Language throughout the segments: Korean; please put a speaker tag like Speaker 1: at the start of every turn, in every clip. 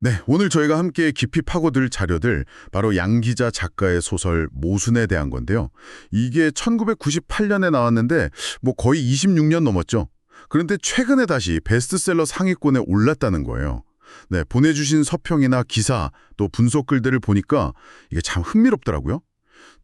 Speaker 1: 네, 오늘 저희가 함께 깊이 파고들 자료들 바로 양기자 작가의 소설 모순에 대한 건데요. 이게 1998년에 나왔는데 뭐 거의 26년 넘었죠. 그런데 최근에 다시 베스트셀러 상위권에 올랐다는 거예요. 네, 보내주신 서평이나 기사 또 분석 글들을 보니까 이게 참 흥미롭더라고요.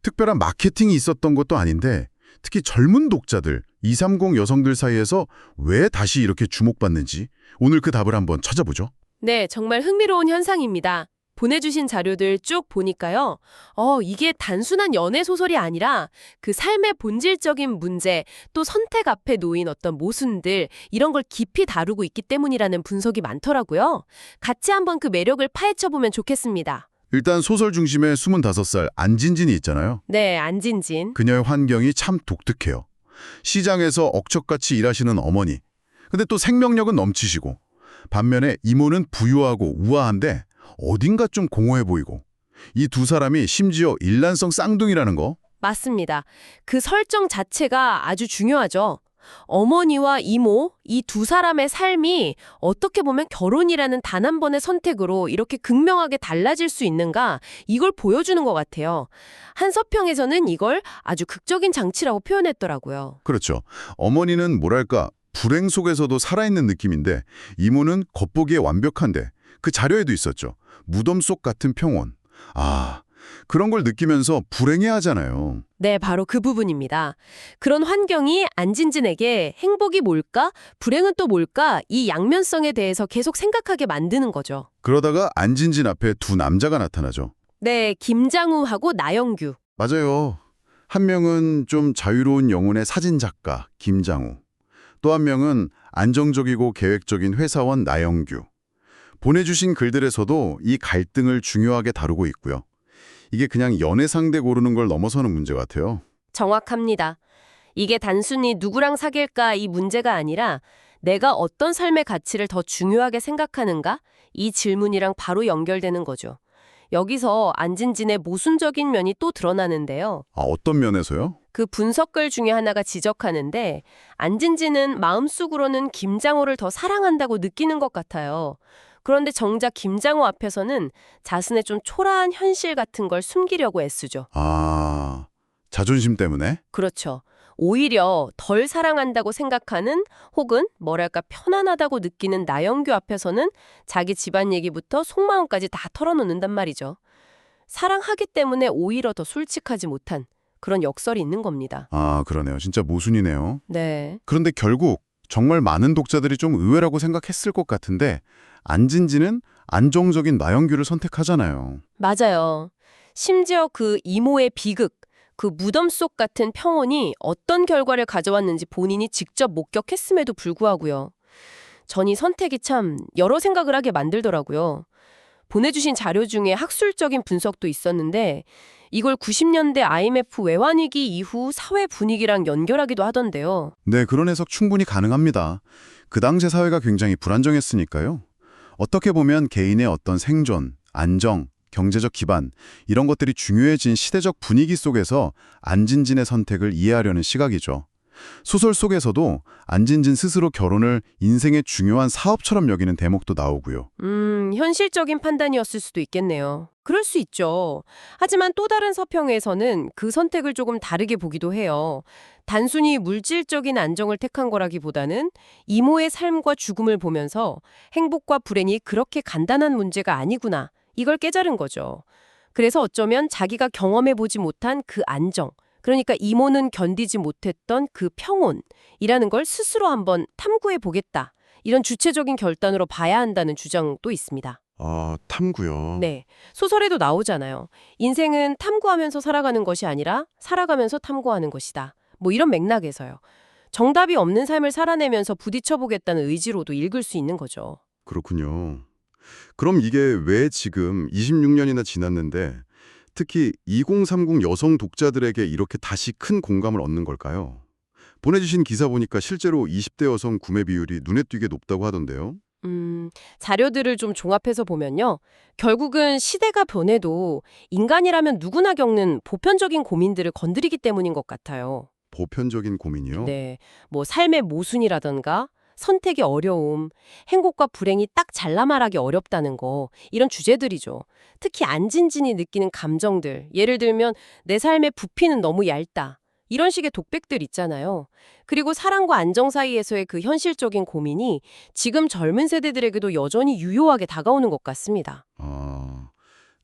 Speaker 1: 특별한 마케팅이 있었던 것도 아닌데 특히 젊은 독자들, 230 여성들 사이에서 왜 다시 이렇게 주목받는지 오늘 그 답을 한번 찾아보죠.
Speaker 2: 네, 정말 흥미로운 현상입니다. 보내주신 자료들 쭉 보니까요. 어, 이게 단순한 연애 소설이 아니라 그 삶의 본질적인 문제, 또 선택 앞에 놓인 어떤 모순들, 이런 걸 깊이 다루고 있기 때문이라는 분석이 많더라고요. 같이 한번 그 매력을 파헤쳐보면 좋겠습니다.
Speaker 1: 일단 소설 중심에 25살 안진진이 있잖아요.
Speaker 2: 네, 안진진.
Speaker 1: 그녀의 환경이 참 독특해요. 시장에서 억척같이 일하시는 어머니. 근데 또 생명력은 넘치시고 반면에 이모는 부유하고 우아한데 어딘가 좀 공허해 보이고 이 두 사람이 심지어 일란성 쌍둥이라는 거
Speaker 2: 맞습니다. 그 설정 자체가 아주 중요하죠. 어머니와 이모, 이 두 사람의 삶이 어떻게 보면 결혼이라는 단 한 번의 선택으로 이렇게 극명하게 달라질 수 있는가, 이걸 보여주는 것 같아요. 한 서평에서는 이걸 아주 극적인 장치라고 표현했더라고요.
Speaker 1: 그렇죠. 어머니는 뭐랄까 불행 속에서도 살아있는 느낌인데 이모는 겉보기에 완벽한데 그 자료에도 있었죠. 무덤 속 같은 평온. 아, 그런 걸 느끼면서 불행해하잖아요.
Speaker 2: 네, 바로 그 부분입니다. 그런 환경이 안진진에게 행복이 뭘까, 불행은 또 뭘까, 이 양면성에 대해서 계속 생각하게 만드는 거죠.
Speaker 1: 그러다가 안진진 앞에 두 남자가 나타나죠.
Speaker 2: 네, 김장우하고 나영규.
Speaker 1: 맞아요. 한 명은 좀 자유로운 영혼의 사진작가 김장우. 또 한 명은 안정적이고 계획적인 회사원 나영규. 보내주신 글들에서도 이 갈등을 중요하게 다루고 있고요. 이게 그냥 연애 상대 고르는 걸 넘어서는 문제 같아요.
Speaker 2: 정확합니다. 이게 단순히 누구랑 사귈까 이 문제가 아니라 내가 어떤 삶의 가치를 더 중요하게 생각하는가? 이 질문이랑 바로 연결되는 거죠. 여기서 안진진의 모순적인 면이 또 드러나는데요.
Speaker 1: 아, 어떤 면에서요?
Speaker 2: 그 분석글 중에 하나가 지적하는데 안진진은 마음속으로는 김장호를 더 사랑한다고 느끼는 것 같아요. 그런데 정작 김장호 앞에서는 자신의 좀 초라한 현실 같은 걸 숨기려고 애쓰죠.
Speaker 1: 아, 자존심 때문에?
Speaker 2: 그렇죠. 오히려 덜 사랑한다고 생각하는 혹은 뭐랄까 편안하다고 느끼는 나영규 앞에서는 자기 집안 얘기부터 속마음까지 다 털어놓는단 말이죠. 사랑하기 때문에 오히려 더 솔직하지 못한 그런 역설이 있는 겁니다.
Speaker 1: 아, 그러네요. 진짜 모순이네요.
Speaker 2: 네.
Speaker 1: 그런데 결국 정말 많은 독자들이 좀 의외라고 생각했을 것 같은데 안진지는 안정적인 나영규를 선택하잖아요.
Speaker 2: 맞아요. 심지어 그 이모의 비극, 그 무덤 속 같은 평온이 어떤 결과를 가져왔는지 본인이 직접 목격했음에도 불구하고요. 전이 선택이 참 여러 생각을 하게 만들더라고요. 보내주신 자료 중에 학술적인 분석도 있었는데 이걸 90년대 IMF 외환위기 이후 사회 분위기랑 연결하기도 하던데요.
Speaker 1: 네, 그런 해석 충분히 가능합니다. 그 당시 사회가 굉장히 불안정했으니까요. 어떻게 보면 개인의 어떤 생존, 안정, 경제적 기반 이런 것들이 중요해진 시대적 분위기 속에서 안진진의 선택을 이해하려는 시각이죠. 소설 속에서도 안진진 스스로 결혼을 인생의 중요한 사업처럼 여기는 대목도 나오고요.
Speaker 2: 음, 현실적인 판단이었을 수도 있겠네요. 그럴 수 있죠. 하지만 또 다른 서평에서는 그 선택을 조금 다르게 보기도 해요. 단순히 물질적인 안정을 택한 거라기보다는 이모의 삶과 죽음을 보면서 행복과 불행이 그렇게 간단한 문제가 아니구나. 이걸 깨달은 거죠. 그래서 어쩌면 자기가 경험해보지 못한 그 안정, 그러니까 이모는 견디지 못했던 그 평온이라는 걸 스스로 한번 탐구해 보겠다. 이런 주체적인 결단으로 봐야 한다는 주장도 있습니다.
Speaker 1: 아, 탐구요.
Speaker 2: 네. 소설에도 나오잖아요. 인생은 탐구하면서 살아가는 것이 아니라 살아가면서 탐구하는 것이다. 뭐 이런 맥락에서요. 정답이 없는 삶을 살아내면서 부딪혀보겠다는 의지로도 읽을 수 있는 거죠.
Speaker 1: 그렇군요. 그럼 이게 왜 지금 26년이나 지났는데 특히 2030 여성 독자들에게 이렇게 다시 큰 공감을 얻는 걸까요? 보내주신 기사 보니까 실제로 20대 여성 구매 비율이 눈에 띄게 높다고 하던데요.
Speaker 2: 음, 자료들을 좀 종합해서 보면요. 결국은 시대가 변해도 인간이라면 누구나 겪는 보편적인 고민들을 건드리기 때문인 것 같아요.
Speaker 1: 보편적인 고민이요?
Speaker 2: 네. 뭐 삶의 모순이라던가 선택의 어려움, 행복과 불행이 딱 잘라 말하기 어렵다는 거, 이런 주제들이죠. 특히 안진진이 느끼는 감정들, 예를 들면 내 삶의 부피는 너무 얇다. 이런 식의 독백들 있잖아요. 그리고 사랑과 안정 사이에서의 그 현실적인 고민이 지금 젊은 세대들에게도 여전히 유효하게 다가오는 것 같습니다.
Speaker 1: 아,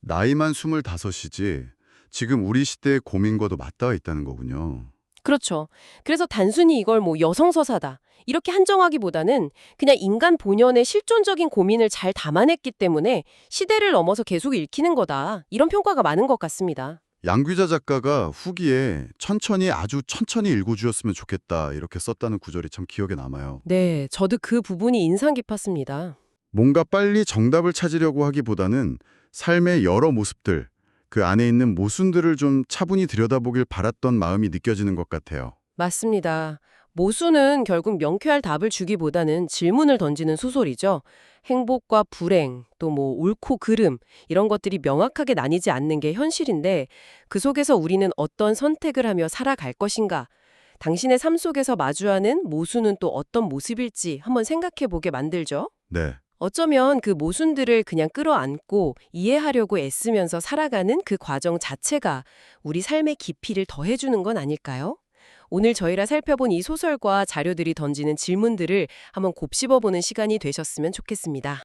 Speaker 1: 나이만 25이지 지금 우리 시대의 고민과도 맞닿아 있다는 거군요.
Speaker 2: 그렇죠. 그래서 단순히 이걸 뭐 여성 서사다. 이렇게 한정하기보다는 그냥 인간 본연의 실존적인 고민을 잘 담아냈기 때문에 시대를 넘어서 계속 읽히는 거다. 이런 평가가 많은 것 같습니다.
Speaker 1: 양귀자 작가가 후기에 천천히 아주 천천히 읽어주었으면 좋겠다 이렇게 썼다는 구절이 참 기억에 남아요.
Speaker 2: 네, 저도 그 부분이 인상 깊었습니다.
Speaker 1: 뭔가 빨리 정답을 찾으려고 하기보다는 삶의 여러 모습들, 그 안에 있는 모순들을 좀 차분히 들여다보길 바랐던 마음이 느껴지는 것 같아요.
Speaker 2: 맞습니다. 모수는 결국 명쾌할 답을 주기보다는 질문을 던지는 소설이죠. 행복과 불행, 또 뭐 옳고 그름 이런 것들이 명확하게 나뉘지 않는 게 현실인데 그 속에서 우리는 어떤 선택을 하며 살아갈 것인가? 당신의 삶 속에서 마주하는 모수는 또 어떤 모습일지 한번 생각해 보게 만들죠.
Speaker 1: 네.
Speaker 2: 어쩌면 그 모순들을 그냥 끌어안고 이해하려고 애쓰면서 살아가는 그 과정 자체가 우리 삶의 깊이를 더해주는 건 아닐까요? 오늘 저희가 살펴본 이 소설과 자료들이 던지는 질문들을 한번 곱씹어보는 시간이 되셨으면 좋겠습니다.